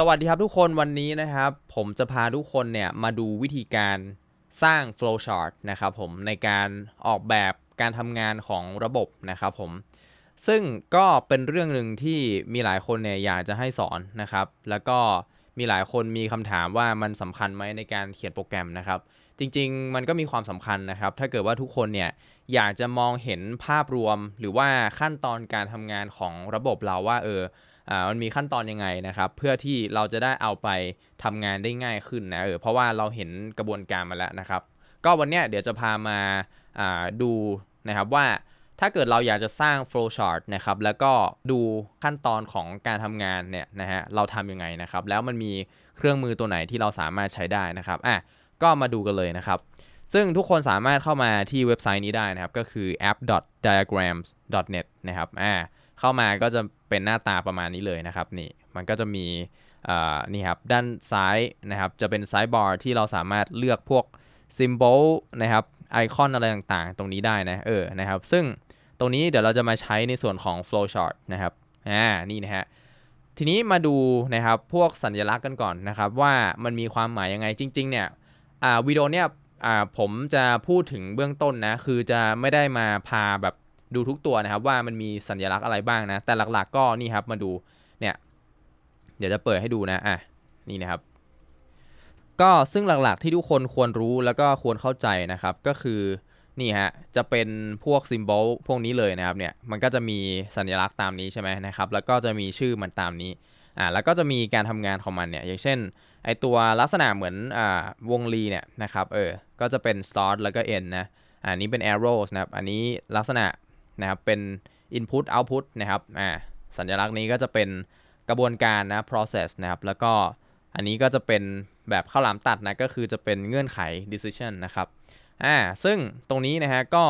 สวัสดีครับทุกคนวันนี้นะครับ ผมจะพาทุกคนเนี่ยมาดูวิธีการสร้าง flowchart นะครับผมในการออกแบบการทำงานของระบบนะครับผม ซึ่งก็เป็นเรื่องหนึ่งที่มีหลายคนเนี่ยอยากจะให้สอนนะครับ แล้วก็มีหลายคนมีคำถามว่ามันสำคัญไหมในการเขียนโปรแกรมนะครับ จริงๆ มันก็มีความสำคัญนะครับ ถ้าเกิดว่าทุกคนเนี่ยอยากจะมองเห็นภาพรวมหรือว่าขั้นตอนการทำงานของระบบเราว่าเออ อ่ามันมีขั้นตอนยังไงนะครับ เพื่อที่เราจะได้เอาไปทำงานได้ง่ายขึ้นนะเออเพราะว่าเราเห็นกระบวนการมาแล้วนะครับ ก็วันเนี้ยเดี๋ยวจะพามาอ่าดูนะครับว่าถ้าเกิดเราอยากจะสร้าง flowchart นะครับ แล้วก็ดูขั้นตอนของการทำงานเนี่ยนะฮะ เราทำยังไงนะครับ แล้วมันมีเครื่องมือตัวไหนที่เราสามารถใช้ได้นะครับ อะ ก็มาดูกันเลยนะครับ ซึ่งทุกคนสามารถเข้ามาที่เว็บไซต์นี้ได้นะครับ ก็คือ app.diagrams.net นะครับ อ่า เข้ามาก็จะเป็นหน้าตาประมาณนี้เลยนะครับนี่มันก็จะมีนี่ครับด้านซ้ายนะครับจะเป็นไซด์บาร์ที่เราสามารถเลือกพวก symbol นะครับไอคอนอะไรต่างๆ ตรงนี้ได้นะเออนะครับซึ่งตรงนี้เดี๋ยวเราจะมาใช้ในส่วนของ flowchart นะครับอ่านี่นะฮะทีนี้มาดูนะครับพวกสัญลักษณ์กันก่อนนะครับว่ามันมีความหมายยังไงจริงๆเนี่ยวิดีโอเนี่ยผมจะพูดถึงเบื้องต้นนะคือจะไม่ได้มาพาแบบ ดูทุกตัวนะครับว่ามันมีสัญลักษณ์อะไรบ้างนะ แต่หลักๆก็นี่ครับมาดูเนี่ยเดี๋ยวจะเปิดให้ดูนะอะนี่นะครับ ก็ซึ่งหลักๆที่ทุกคนควรรู้แล้วก็ควรเข้าใจนะครับก็คือนี่ฮะจะเป็นพวกซิมโบลพวกนี้เลยนะครับเนี่ยมันก็จะมีสัญลักษณ์ตามนี้ใช่ไหมนะครับแล้วก็จะมีชื่อมันตามนี้อ่าแล้วก็จะมีการทำงานของมันเนี่ยอย่างเช่นไอตัวลักษณะเหมือนอ่าวงรีเนี่ยนะครับเออก็จะเป็น start แล้วก็ end นะอันนี้เป็น arrows นะครับอันนี้ลักษณะ นะครับเป็น input output นะครับอ่าสัญลักษณ์นี้ก็จะเป็นกระบวนการนะ process นะครับ แล้วก็อันนี้ก็จะเป็นแบบข้าวหลามตัดนะ ก็คือจะเป็นเงื่อนไข decision นะครับอ่าซึ่งตรงนี้นะฮะก็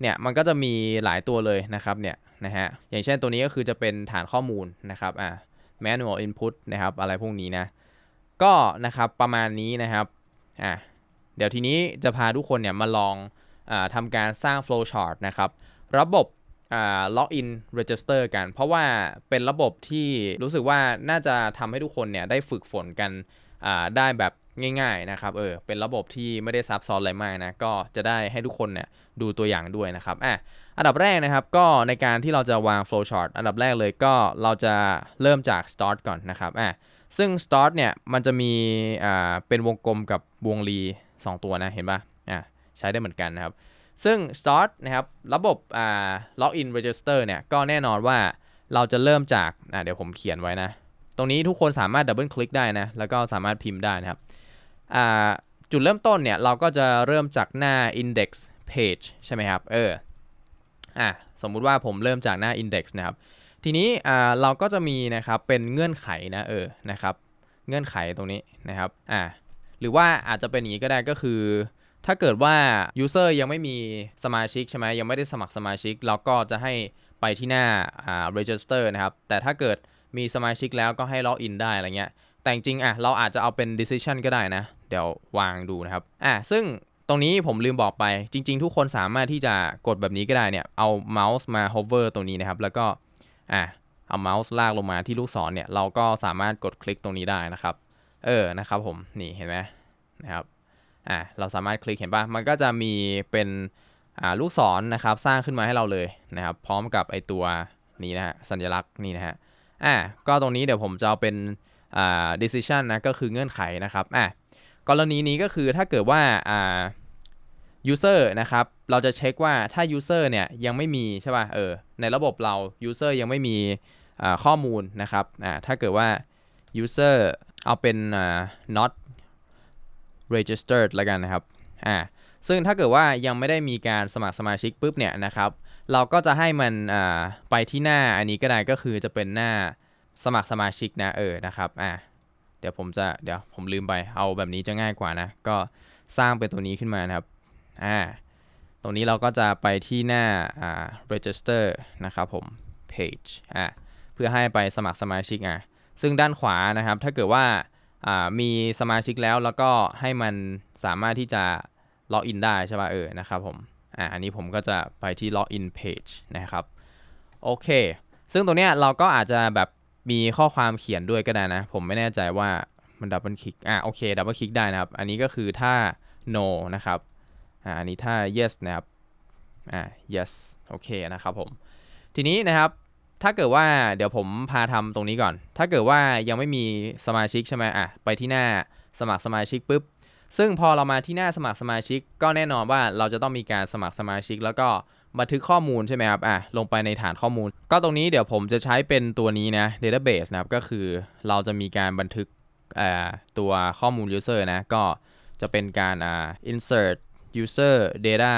เนี่ยมันก็จะมีหลายตัวเลยนะครับเนี่ยนะฮะอย่างเช่นตัวนี้ก็คือจะเป็นฐานข้อมูลนะครับอ่า manual input นะครับอะไรพวกนี้นะ ก็นะครับประมาณนี้นะครับอ่าเดี๋ยวทีนี้จะพาทุกคนเนี่ยมาลองอทำการสร้าง flow chart นะครับ ระบบ ล็อกอิน register กัน เพราะว่าเป็นระบบที่รู้สึกว่าน่าจะทำให้ทุกคนเนี่ยได้ฝึกฝนกันได้แบบง่ายๆนะครับเออเป็นระบบที่ไม่ได้ซับซ้อนอะไรมากนะก็จะได้ให้ทุกคนเนี่ยดูตัวอย่างด้วยนะครับอะอันดับแรกนะครับก็ในการที่เราจะวาง flow chart อันดับแรกเลยก็เราจะเริ่มจาก start ก่อนนะครับอะซึ่ง start เนี่ยมันจะมีอ่าเป็นวงกลมกับวงรี 2 ตัวนะเห็นป่ะอะใช้ได้เหมือนกันนะครับ ซึ่ง start นะครับระบบอ่า login register เนี่ยก็แน่นอนว่าเราจะเริ่มจากอ่าเดี๋ยวผมเขียนไว้นะ ตรงนี้ทุกคนสามารถดับเบิลคลิกได้นะ แล้วก็สามารถพิมพ์ได้นะครับอ่าจุดเริ่มต้นเนี่ย เราก็จะเริ่มจากหน้า index page ใช่ไหมครับ เอออะสมมุติว่าผมเริ่มจากหน้า index นะครับ ทีนี้อ่าเราก็จะมีนะครับเป็นเงื่อนไขนะเออนะครับ เงื่อนไขตรงนี้นะครับอ่าหรือว่าอาจจะเป็นอย่างนี้ก็ได้ก็คือ ถ้าเกิดว่า user ยังไม่มีสมาชิกใช่ไหมยังไม่ได้สมัครสมาชิก เราก็จะให้ไปที่หน้าอ่า register นะครับ แต่ถ้าเกิดมีสมาชิกแล้วก็ให้ log in ได้อะไรเงี้ย แต่จริงอะเราอาจจะเอาเป็น decision ก็ได้นะ เดี๋ยววางดูนะครับอะซึ่งตรงนี้ผมลืมบอกไป จริง ๆ ทุกคนสามารถที่จะกดแบบนี้ก็ได้เนี่ย เอาเมาส์มา hover ตรงนี้นะครับ แล้วก็อะเอาเมาส์ลากลงมาที่ลูกศรเนี่ย เราก็สามารถกดคลิกตรงนี้ได้นะครับ เออ นะครับผม นี่เห็นไหมนะครับ อะเราสามารถคลิกเห็นปะมันก็จะมีเป็นอ่าลูกศรนะครับสร้างขึ้นมาให้เราเลยนะครับ พร้อมกับไอตัวนี้นะฮะสัญลักษณ์นี่นะฮะอะก็ตรงนี้เดี๋ยวผมจะเอาเป็นอ่า decision นะก็คือเงื่อนไขนะครับอะกรณีนี้ก็คือถ้าเกิดว่าอ่า user นะครับ เราจะเช็คว่าถ้า user เนี่ยยังไม่มีใช่ป่ะ เออ ในระบบเรา user ยังไม่มีข้อมูลนะครับ อ่า ถ้าเกิดว่า user เอาเป็น not registered ล้วกันนะครับอ่าซึ่งถ้าเกิดว่ายังไม่ได้มีการสมัครสมาชิกปุ๊บเนี่ยนะครับเราก็จะให้มันอ่าไปที่หน้าอันนี้ก็ได้ก็คือจะเป็นหน้าสมัครสมาชิกนะเออนะครับอ่าเดี๋ยวผมจะเดี๋ยวผมลืมไปเอาแบบนี้จะง่ายกว่านะ ก็สร้างเป็นตัวนี้ขึ้นมานะครับอ่าตรงนี้เราก็จะไปที่หน้าอ่า register นะครับผม page อ่าเพื่อให้ไปสมัครสมาชิกอะซึ่งด้านขวานะครับ ถ้าเกิดว่า มีสมาชิกแล้วแล้วก็ให้มันสามารถที่จะล็อกอินได้ใช่ป่ะเออนะครับผมอ่าอันนี้ผมก็จะไปที่ login page นะครับโอเค ซึ่งตรงเนี้ยเราก็อาจจะแบบมีข้อความเขียนด้วยก็ได้นะ ผมไม่แน่ใจว่ามันดับเบิลคลิกอะโอเคดับเบิลคลิกได้นะครับ อันนี้ก็คือถ้า no นะครับอ่าอันนี้ถ้า yes นะครับอ่า yes โอเคนะครับผม ทีนี้นะครับ ถ้าเกิดว่าเดี๋ยวผมพาทำตรงนี้ก่อน ถ้าเกิดว่ายังไม่มีสมาชิกใช่ไหมอะไปที่หน้าสมัครสมาชิกปุ๊บ ซึ่งพอเรามาที่หน้าสมัครสมาชิก ก็แน่นอนว่าเราจะต้องมีการสมัครสมาชิก แล้วก็บันทึกข้อมูลใช่ไหมครับอะลงไปในฐานข้อมูล ก็ตรงนี้เดี๋ยวผมจะใช้เป็นตัวนี้นะ database นะครับก็คือเราจะมีการบันทึกตัวข้อมูล user นะ ก็จะเป็นการ insert user data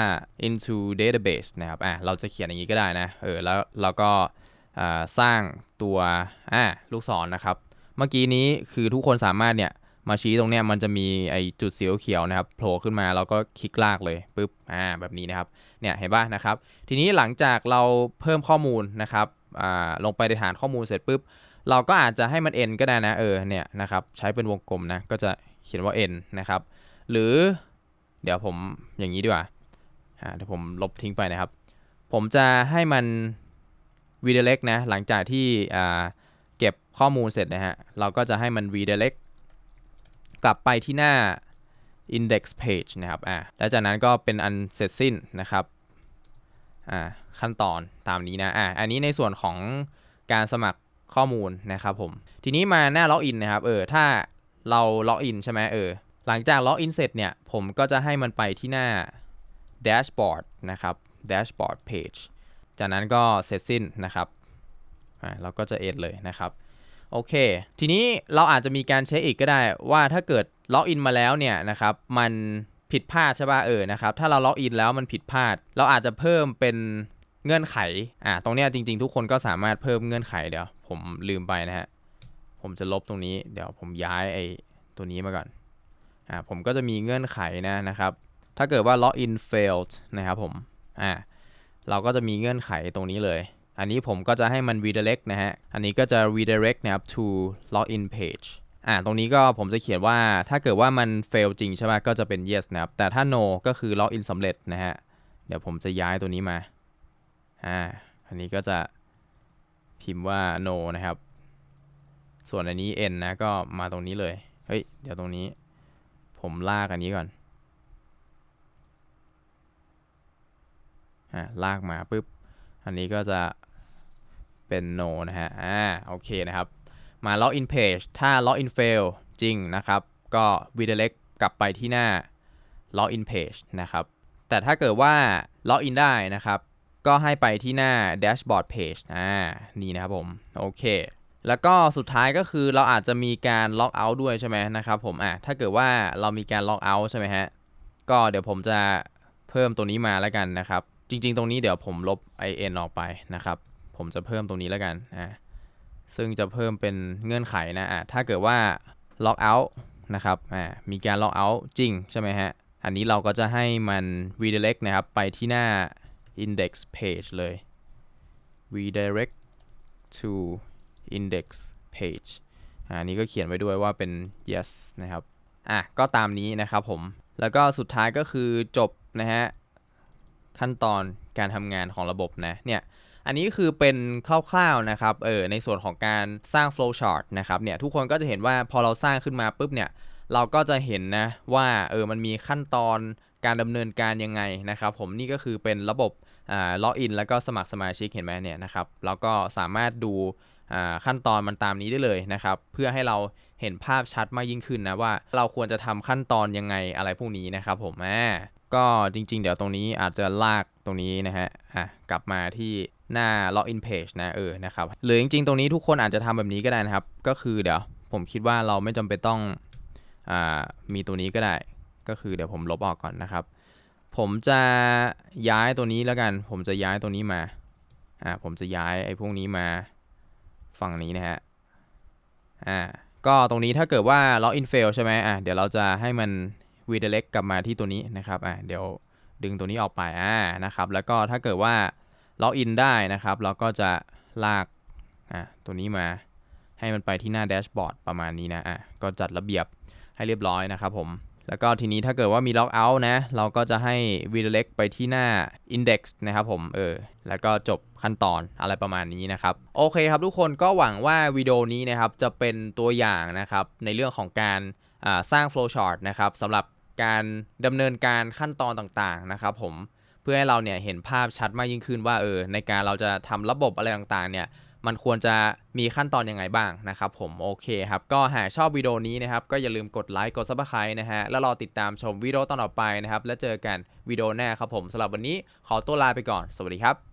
into database นะครับอะเราจะเขียนอย่างนี้ก็ได้นะเออแล้วเราก็ สร้างตัวลูกศรนะครับ เมื่อกี้นี้คือทุกคนสามารถเนี่ยมาชี้ตรงเนี้ยมันจะมีไอจุดสีเขียวนะครับโผล่ขึ้นมาเราก็คลิกลากเลยปุ๊บอ่าแบบนี้นะครับเนี่ยเห็นป่ะนะครับ ทีนี้หลังจากเราเพิ่มข้อมูลนะครับอ่าลงไปในฐานข้อมูลเสร็จปุ๊บเราก็อาจจะให้มัน n ก็ได้นะเออเนี่ยนะครับใช้เป็นวงกลมนะก็จะเขียนว่า n นะครับ หรือเดี๋ยวผมอย่างนี้ดีกว่าอ่าเดี๋ยวผมลบทิ้งไปนะครับ ผมจะให้มัน redirect นะหลังจากที่เก็บข้อมูลเสร็จนะฮะ เราก็จะให้มัน redirect กลับไปที่หน้า index page นะครับอ่าแล้วจากนั้นก็เป็นอันเสร็จสิ้นนะครับอ่าขั้นตอนตามนี้นะอ่าอันนี้ในส่วนของการสมัครข้อมูลนะครับผม ทีนี้มาหน้าล็อกอินนะครับ เออ ถ้าเราล็อกอินใช่ไหมเออ หลังจากล็อกอินเสร็จเนี่ย ผมก็จะให้มันไปที่หน้า dashboard นะครับ dashboard page จากนั้นก็เสร็จสิ้นนะครับอ่าเราก็จะเอ็ดเลยนะครับโอเค ทีนี้เราอาจจะมีการเช็คอีกก็ได้ว่าถ้าเกิดล็อกอินมาแล้วเนี่ยนะครับมันผิดพลาดใช่ป่ะเออนะครับถ้าเราล็อกอินแล้วมันผิดพลาด เราอาจจะเพิ่มเป็นเงื่อนไขอ่าตรงเนี้ยจริง ๆ ทุกคนก็สามารถเพิ่มเงื่อนไขเดี๋ยว ผมลืมไปนะฮะผมจะลบตรงนี้เดี๋ยวผมย้ายไอ้ตัวนี้มาก่อนอ่าผมก็จะมีเงื่อนไขนะนะครับ ถ้าเกิดว่า login failed นะครับผมอ่า เราก็จะมีเงื่อนไขตรงนี้เลย อันนี้ผมก็จะให้มัน redirect นะฮะ อันนี้ก็จะ redirect นะครับ to login page อ่าตรงนี้ก็ผมจะเขียนว่าถ้าเกิดว่ามัน fail จริงใช่ไหมก็จะเป็น yes นะครับ แต่ถ้า no ก็คือ login สำเร็จนะฮะ เดี๋ยวผมจะย้ายตัวนี้มาอ่าอันนี้ก็จะพิมพ์ว่า no นะครับ ส่วนอันนี้ n นะก็มาตรงนี้เลย เฮ้ย เดี๋ยวตรงนี้ ผมลากอันนี้ก่อน อ่าลากมาปุ๊บ อันนี้ก็จะเป็น no นะฮะ อ่า โอเคนะครับ มา login page ถ้า login fail จริงนะครับ ก็ redirect กลับไปที่หน้า login page นะครับ แต่ถ้าเกิดว่า login ได้นะครับ ก็ให้ไปที่หน้า dashboard page อ่า นี่นะครับผม โอเค แล้วก็สุดท้ายก็คือเราอาจจะมีการ log out ด้วยใช่ไหมนะครับผม อะ ถ้าเกิดว่าเรามีการ log out ใช่ไหมฮะ ก็เดี๋ยวผมจะเพิ่มตัวนี้มาแล้วกันนะครับ จริง ๆ ตรงนี้เดี๋ยวผมลบ in ออกไปนะครับ ผมจะเพิ่มตรงนี้แล้วกันอ่าซึ่งจะเพิ่มเป็นเงื่อนไขนะอ่าถ้าเกิดว่า log out นะครับอ่ามีการ log out จริงใช่ไหมฮะ อันนี้เราก็จะให้มัน redirect นะครับ ไปที่หน้า index page เลย redirect to index page อ่านี้ก็เขียนไว้ด้วยว่าเป็น yes นะครับ อะ ก็ตามนี้นะครับผม แล้วก็สุดท้ายก็คือจบนะฮะ ขั้นตอนการทำงานของระบบนะเนี่ยอันนี้คือเป็นคร่าวๆนะครับเออในส่วนของการสร้าง flow chart นะครับเนี่ยทุกคนก็จะเห็นว่าพอเราสร้างขึ้นมาปุ๊บเนี่ยเราก็จะเห็นนะว่าเออมันมีขั้นตอนการดำเนินการยังไงนะครับ ผมนี่ก็คือเป็นระบบอ่าล็อกอินแล้วก็สมัครสมาชิกเห็นไหมเนี่ยนะครับแล้วก็สามารถดูอ่าขั้นตอนมันตามนี้ได้เลยนะครับ เพื่อให้เราเห็นภาพชัดมากยิ่งขึ้นนะว่าเราควรจะทำขั้นตอนยังไงอะไรพวกนี้นะครับผมอ่า ก็จริง ๆ เดี๋ยวตรงนี้อาจจะลากตรงนี้นะฮะอะกลับมาที่หน้า login page นะเออนะครับหรือจริง ๆ ตรงนี้ทุกคนอาจจะทำแบบนี้ก็ได้นะครับ ก็คือเดี๋ยวผมคิดว่าเราไม่จำเป็นต้องอ่ามีตัวนี้ก็ได้ ก็คือเดี๋ยวผมลบออกก่อนนะครับ ผมจะย้ายตัวนี้แล้วกัน ผมจะย้ายตัวนี้มาอ่าผมจะย้ายไอ้พวกนี้มาฝั่งนี้นะฮะอ่าก็ตรงนี้ถ้าเกิดว่า login fail ใช่ไหมอ่าเดี๋ยวเราจะให้มัน redirect กลับมาที่ตัวนี้นะครับอ่าเดี๋ยวดึงตัวนี้ออกไปอ่านะครับ แล้วก็ถ้าเกิดว่า login ได้นะครับ เราก็จะลากอ่าตัวนี้มาให้มันไปที่หน้าแดชบอร์ดประมาณนี้นะอะก็จัดระเบียบให้เรียบร้อยนะครับผมแล้วก็ทีนี้ถ้าเกิดว่ามี log out นะ เราก็จะให้ redirect ไปที่หน้า index นะครับผม เออ แล้วก็จบขั้นตอนอะไรประมาณนี้นะครับ โอเคครับทุกคนก็หวังว่าวิดีโอนี้นะครับ จะเป็นตัวอย่างนะครับ ในเรื่องของการอ่าสร้าง flowchart นะครับสำหรับ การดำเนินการขั้นตอนต่างๆนะครับผมเพื่อให้เราเนี่ยเห็นภาพชัดมากยิ่งขึ้นว่าเออในการเราจะทำระบบอะไรต่างๆเนี่ยมันควรจะมีขั้นตอนยังไงบ้างนะครับผมโอเคครับ ก็หากชอบวิดีโอนี้นะครับ ก็อย่าลืมกดไลค์กด subscribe นะฮะ แล้วรอติดตามชมวิดีโอตอนต่อไปนะครับ แล้วเจอกันวิดีโอหน้าครับผมสำหรับวันนี้ขอตัวลาไปก่อน สวัสดีครับ